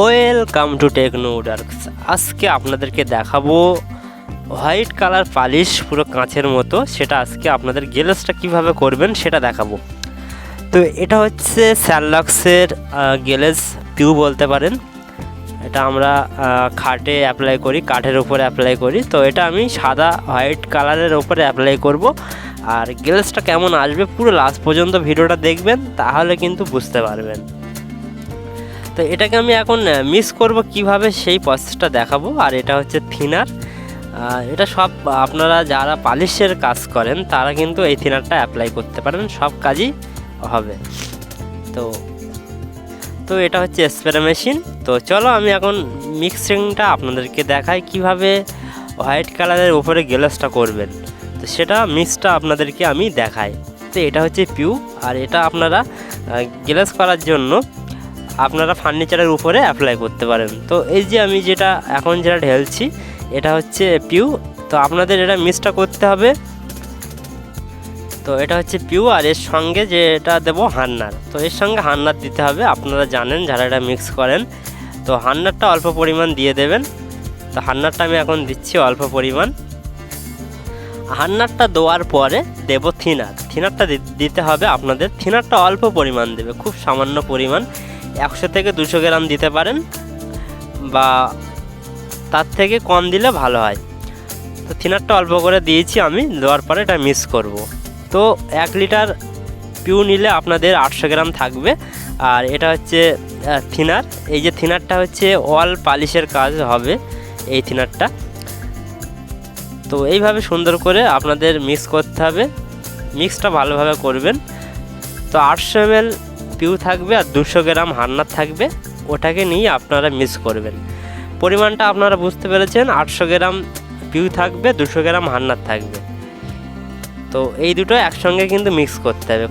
Welcome to techno ডার্কস আজকে আপনাদেরকে দেখাবো হোয়াইট কালার পালিশ পুরো কাঁচের মতো। সেটা আজকে আপনাদের গেলেসটা কীভাবে করবেন সেটা দেখাবো। তো এটা হচ্ছে স্যারলক্সের গেলেস পিউ বলতে পারেন। এটা আমরা খাটে অ্যাপ্লাই করি, কাঠের উপরে অ্যাপ্লাই করি। তো এটা আমি সাদা হোয়াইট কালারের ওপরে অ্যাপ্লাই করব। আর গেলেসটা কেমন আসবে পুরো লাস্ট পর্যন্ত ভিডিওটা দেখবেন, তাহলে কিন্তু বুঝতে পারবেন। তো এটাকে আমি এখন মিস করব কীভাবে সেই প্রসেসটা দেখাবো। আর এটা হচ্ছে থিনার এটা সব আপনারা যারা পালিশের কাজ করেন, তারা কিন্তু এই থিনারটা অ্যাপ্লাই করতে পারেন। সব কাজই হবে। তো তো এটা হচ্ছে স্প্রে মেশিন তো চলো আমি এখন মিক্সিংটা আপনাদেরকে দেখাই কীভাবে হোয়াইট কালারের উপরে গ্লাসটা করবেন। তো সেটা মিক্সটা আপনাদেরকে আমি দেখাই। তো এটা হচ্ছে পিউ আর এটা আপনারা গ্লাস করার জন্য আপনারা ফার্নিচারের উপরে অ্যাপ্লাই করতে পারেন। তো এই যে আমি যেটা এখন যেটা ঢেলছি, এটা হচ্ছে পিউ তো আপনাদের এটা মিক্সটা করতে হবে। তো এটা হচ্ছে পিউ আর এর সঙ্গে যেটা দেবো হান্নার। তো এর সঙ্গে হান্নার দিতে হবে, আপনারা জানেন যারা এটা মিক্স করেন। তো হান্নারটা অল্প পরিমাণ দিয়ে দেবেন। তো হান্নারটা আমি এখন দিচ্ছি অল্প পরিমাণ। হান্নারটা দেওয়ার পরে দেবো থিনার। থিনারটা দিতে হবে আপনাদের। থিনারটা অল্প পরিমাণ দেবে, খুব সামান্য পরিমাণ। একশো থেকে দুশো গ্রাম দিতে পারেন বা তার থেকে কম দিলে ভালো হয়। তো থিনারটা অল্প করে দিয়েছি আমি, দেওয়ার পরে এটা মিক্স করব। তো এক লিটার পিউ নিলে আপনাদের আটশো গ্রাম থাকবে। আর এটা হচ্ছে থিনার। এই যে থিনারটা হচ্ছে অল পালিশের কাজ হবে এই থিনারটা। তো এইভাবে সুন্দর করে আপনাদের মিক্স করতে হবে। মিক্সটা ভালোভাবে করবেন। তো আটশো এমএল পিউ থাকবে আর দুশো গ্রাম হান্নার থাকবে, ওটাকে নিয়ে আপনারা মিক্স করবেন। পরিমাণটা আপনারা বুঝতে পেরেছেন, আটশো গ্রাম পিউ থাকবে, দুশো গ্রাম হান্নার থাকবে। তো এই দুটো একসঙ্গে কিন্তু মিক্স করতে হবে।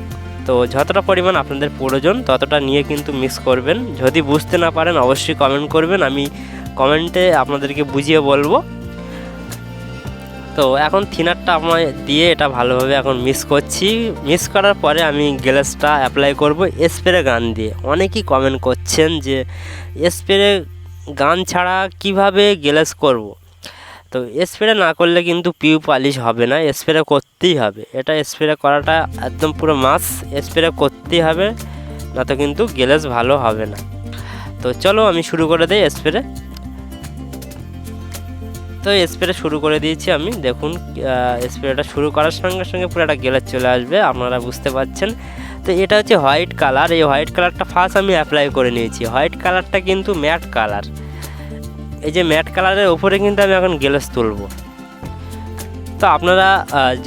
তো যতটা পরিমাণ আপনাদের প্রয়োজন, ততটা নিয়ে কিন্তু মিক্স করবেন। যদি বুঝতে না পারেন, অবশ্যই কমেন্ট করবেন, আমি কমেন্টে আপনাদেরকে বুঝিয়ে বলব। তো এখন থিনারটা আমায় দিয়ে এটা ভালোভাবে এখন মিক্স করছি। মিক্স করার পরে আমি গ্লাসটা অ্যাপ্লাই করব স্প্রে গান দিয়ে। অনেকেই কমেন্ট করছেন যে স্প্রে গান ছাড়া কীভাবে গ্লাস করব। তো স্প্রে না করলে কিন্তু পিউ পালিশ হবে না স্প্রে করতেই হবে। এটা স্প্রে করাটা একদম পুরো মাস স্প্রে করতেই হবে, না তো কিন্তু গ্লাস ভালো হবে না। তো চলো আমি শুরু করে দিই স্প্রে তো স্প্রে শুরু করে দিয়েছি আমি। দেখুন স্প্রেটা শুরু করার সঙ্গে সঙ্গে পুরো একটা গেলার চলে আসবে, আপনারা বুঝতে পারছেন। তো এটা হচ্ছে হোয়াইট কালার এই হোয়াইট কালারটা ফার্স্ট আমি অ্যাপ্লাই করে নিয়েছি। হোয়াইট কালারটা কিন্তু ম্যাট কালার এই যে ম্যাট কালারের ওপরে কিন্তু আমি এখন গেলাস তুলবো। তো আপনারা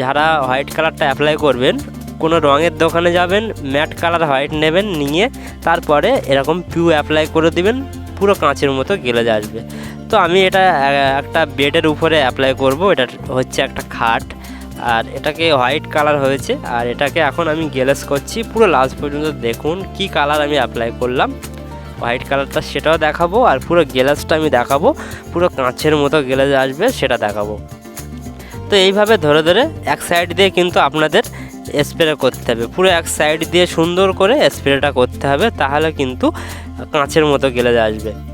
যারা হোয়াইট কালারটা অ্যাপ্লাই করবেন, কোনো রঙের দোকানে যাবেন ম্যাট কালার হোয়াইট নেবেন, নিয়ে তারপরে এরকম পিউ অ্যাপ্লাই করে দিবেন, পুরো কাঁচের মতো গেলে আসবে। তো আমি এটা একটা বেডের উপরে অ্যাপ্লাই করব। এটা হচ্ছে একটা খাট। আর এটাকে হোয়াইট কালার হয়েছে। আর এটাকে এখন আমি গেলেস করছি। পুরো লাস্ট পর্যন্ত দেখুন কি কালার আমি অ্যাপ্লাই করলাম। হোয়াইট কালারটা সেটাও দেখাবো আর পুরো গেলাসটা আমি দেখাবো। পুরো কাঁচের মতো গেলাস আসবে, সেটা দেখাবো। তো এইভাবে ধরে ধরে এক সাইড দিয়ে কিন্তু আপনাদের স্প্রে করতে হবে। পুরো এক সাইড দিয়ে সুন্দর করে স্প্রেটা করতে হবে। তাহলে কিন্তু কাঁচের মতো গেলে আসবে।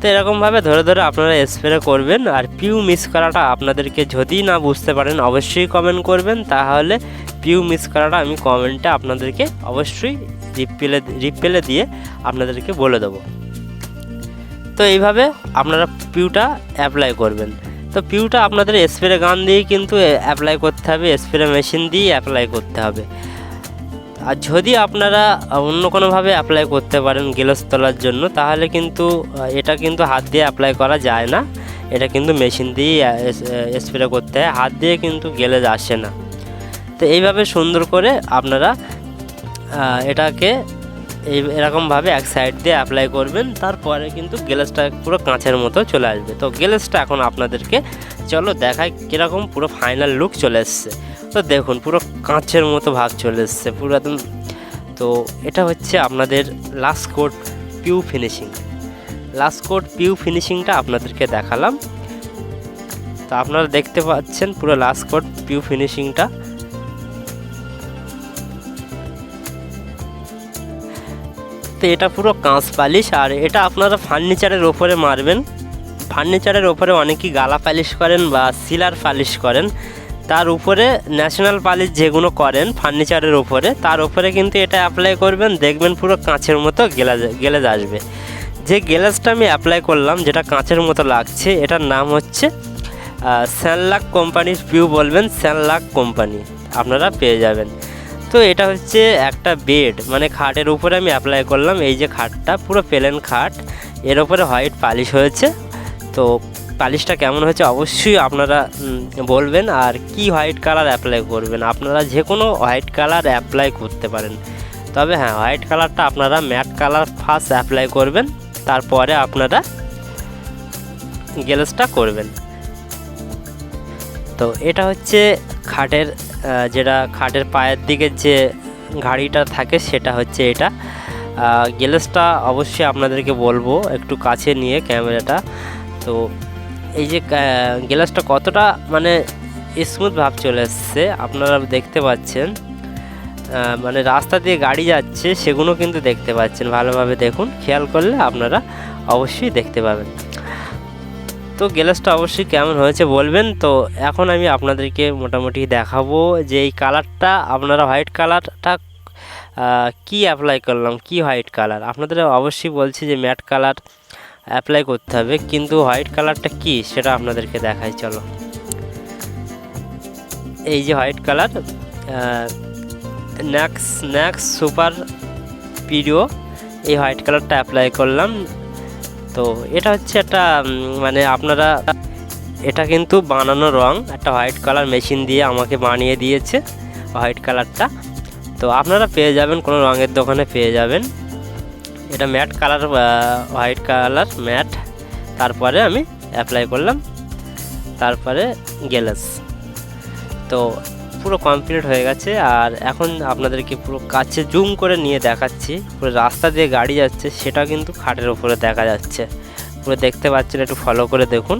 তো এরকমভাবে ধরে ধরে আপনারা স্প্রে করবেন আর পিউ মিস করাটা আপনাদেরকে যদি না বুঝতে পারেন অবশ্যই কমেন্ট করবেন। তাহলে পিউ মিস করাটা আমি কমেন্টে আপনাদেরকে অবশ্যই রিপ্লে রিপ্লে দিয়ে আপনাদেরকে বলে দেবো। তো এইভাবে আপনারা পিউটা অ্যাপ্লাই করবেন। তো পিউটা আপনাদের স্প্রে গান দিয়েই কিন্তু অ্যাপ্লাই করতে হবে স্প্রে মেশিন দিয়ে অ্যাপ্লাই করতে হবে। আর যদি আপনারা অন্য কোনোভাবে অ্যাপ্লাই করতে পারেন গেলস তোলার জন্য, তাহলে কিন্তু এটা কিন্তু হাত দিয়ে অ্যাপ্লাই করা যায় না। এটা কিন্তু মেশিন দিয়েই স্প্রে করতে হয়। হাত দিয়ে কিন্তু গেলেজ আসে না। তো এইভাবে সুন্দর করে আপনারা এটাকে এই, এরকমভাবে এক সাইড দিয়ে অ্যাপ্লাই করবেন। তারপরে কিন্তু গ্লাসটা পুরো কাঁচের মতো চলে আসবে। তো গ্লাসটা এখন আপনাদেরকে, চলো দেখায় কীরকম পুরো ফাইনাল লুক চলে এসছে। তো দেখুন, পুরো কাঁচের মতো ভাব চলে এসছে, পুরো একদম। তো এটা হচ্ছে আপনাদের last coat PU finishing last coat PU ফিনিশিংটা আপনাদেরকে দেখালাম। তো আপনারা দেখতে পাচ্ছেন পুরো লাস্ট কোট পিউ ফিনিশিংটা তো এটা পুরো কাঁচ পালিশ, আর এটা আপনারা ফার্নিচারের ওপরে মারবেন। ফার্নিচারের ওপরে অনেকেই গালা পালিশ করেন বা সিলার পালিশ করেন। তার উপরে ন্যাশনাল পালিশ যেগুলো করেন ফার্নিচারের উপরে, তার উপরে কিন্তু এটা অ্যাপ্লাই করবেন, দেখবেন পুরো কাঁচের মতো গেলাজ, গেলেজ আসবে। যে গ্লাসটা আমি অ্যাপ্লাই করলাম, যেটা কাঁচের মতো লাগছে, এটার নাম হচ্ছে স্যানলাক কোম্পানির ভিউ বলবেন স্যানলাক কোম্পানি আপনারা পেয়ে যাবেন। তো এটা হচ্ছে একটা বেড মানে খাটের উপরে আমি অ্যাপ্লাই করলাম, এই যে খাটটা পুরো প্লেন খাট, এর উপরে হোয়াইট পালিশ হয়েছে। তো পালিশটা কেমন হয়েছে অবশ্যই আপনারা বলবেন। আর কি হোয়াইট কালার অ্যাপ্লাই করবেন? আপনারা যে কোনো হোয়াইট কালার অ্যাপ্লাই করতে পারেন। তবে হ্যাঁ হোয়াইট কালারটা আপনারা ম্যাট কালার ফার্স্ট অ্যাপ্লাই করবেন, তারপরে আপনারা গ্লেসটা করবেন। তো এটা হচ্ছে খাটের যেটা খাটের পায়ের দিকে যে ঘাড়িটা থাকে, সেটা হচ্ছে এটা। গ্লেসটা অবশ্যই আপনাদেরকে বলব, একটু কাছে নিয়ে ক্যামেরাটা। তো এই যে গ্লাসটা কতটা মানে স্মুথ ভাব চলে এসছে, আপনারা দেখতে পাচ্ছেন। মানে রাস্তা দিয়ে গাড়ি যাচ্ছে, সেগুলো কিন্তু দেখতে পাচ্ছেন। ভালোভাবে দেখুন, খেয়াল করলে আপনারা অবশ্যই দেখতে পাবেন। তো গ্লাসটা অবশ্যই কেমন হয়েছে বলবেন? তো এখন আমি আপনাদেরকে মোটামুটি দেখাবো যে এই কালারটা, আপনারা হোয়াইট কালারটা কি অ্যাপ্লাই করলাম? কি হোয়াইট কালার? আপনাদের অবশ্যই বলছি যে ম্যাট কালার অ্যাপ্লাই করতে হবে, কিন্তু হোয়াইট কালারটা কি সেটা আপনাদেরকে দেখাই, চলো। এই যে white colour NYX NYX super PDO এই হোয়াইট কালারটা অ্যাপ্লাই করলাম। তো এটা হচ্ছে একটা মানে আপনারা, এটা কিন্তু বানানো রং, একটা হোয়াইট কালার মেশিন দিয়ে আমাকে বানিয়ে দিয়েছে হোয়াইট কালারটা তো আপনারা পেয়ে যাবেন, কোনো রঙের দোকানে পেয়ে যাবেন। এটা matt colour white colour matt তারপরে আমি অ্যাপ্লাই করলাম। তারপরে গেলাস তো পুরো কমপ্লিট হয়ে গেছে। আর এখন আপনাদেরকে পুরো কাছে জুম করে নিয়ে দেখাচ্ছি। পুরো রাস্তা দিয়ে গাড়ি যাচ্ছে, সেটা কিন্তু খাটের উপরে দেখা যাচ্ছে। পুরো দেখতে পাচ্ছেন, একটু ফলো করে দেখুন।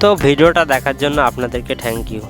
তো ভিডিওটা দেখার জন্য আপনাদেরকে থ্যাংক ইউ